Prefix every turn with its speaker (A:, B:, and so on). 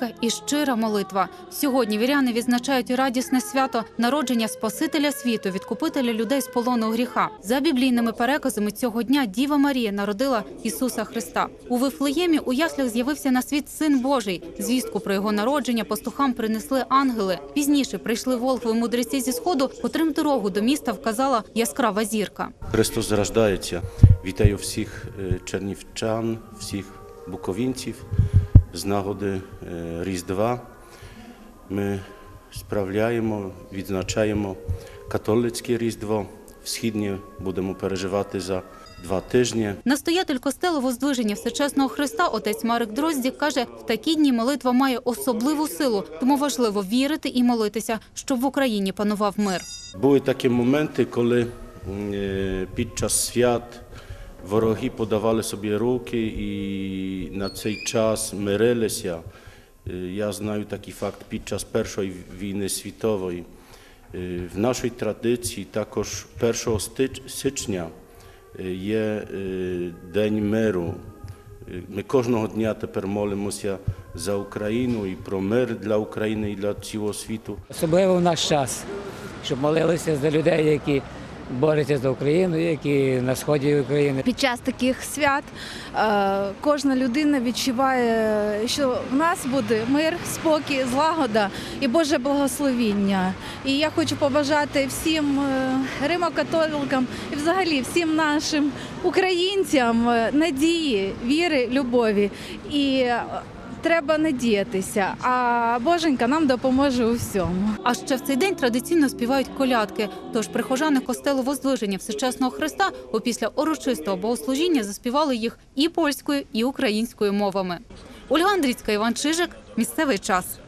A: музика і щира молитва. Сьогодні віряни відзначають радісне свято народження Спасителя світу, відкупителя людей з полону гріха. За біблійними переказами цього дня Діва Марія народила Ісуса Христа. У Вифлеємі у яслях з'явився на світ Син Божий. Звістку про його народження пастухам принесли ангели. Пізніше прийшли волхви мудреці зі сходу, котрим дорогу до міста вказала яскрава зірка.
B: Христос зарождається. Вітаю всіх е, чернівчан, всіх буковинців з нагоди е, Різдва. Ми справляємо, відзначаємо католицьке Різдво. Східні будемо переживати за два тижні.
A: Настоятель костелу Воздвиження Всечесного Христа, отець Марик Дроздік, каже, в такі дні молитва має особливу силу, тому важливо вірити і молитися, щоб в Україні панував мир.
B: Були такі моменти, коли е, під час свят вороги подавали собі руки і на цей час мирилися. Е, Я знаю такий факт під час Першої війни світової. Е, В нашій традиції також 1 стич- січня е, є День миру. Ми кожного дня тепер молимося за Україну і про мир для України і для цілого світу.
C: Особливо в наш час, щоб молилися за людей, які борються за Україну, які на сході України.
D: Під час таких свят е, кожна людина відчуває, що в нас буде мир, спокій, злагода і Боже благословіння. І я хочу побажати всім е, римокатоликам і взагалі всім нашим українцям е, надії, віри, любові. І треба надіятися, а Боженька нам допоможе у всьому.
A: А ще в цей день традиційно співають колядки. Тож прихожани костелу Воздвиження Всечесного Христа опісля урочистого богослужіння заспівали їх і польською, і українською мовами. Ольга Андрійська, Іван Чижик. Місцевий час.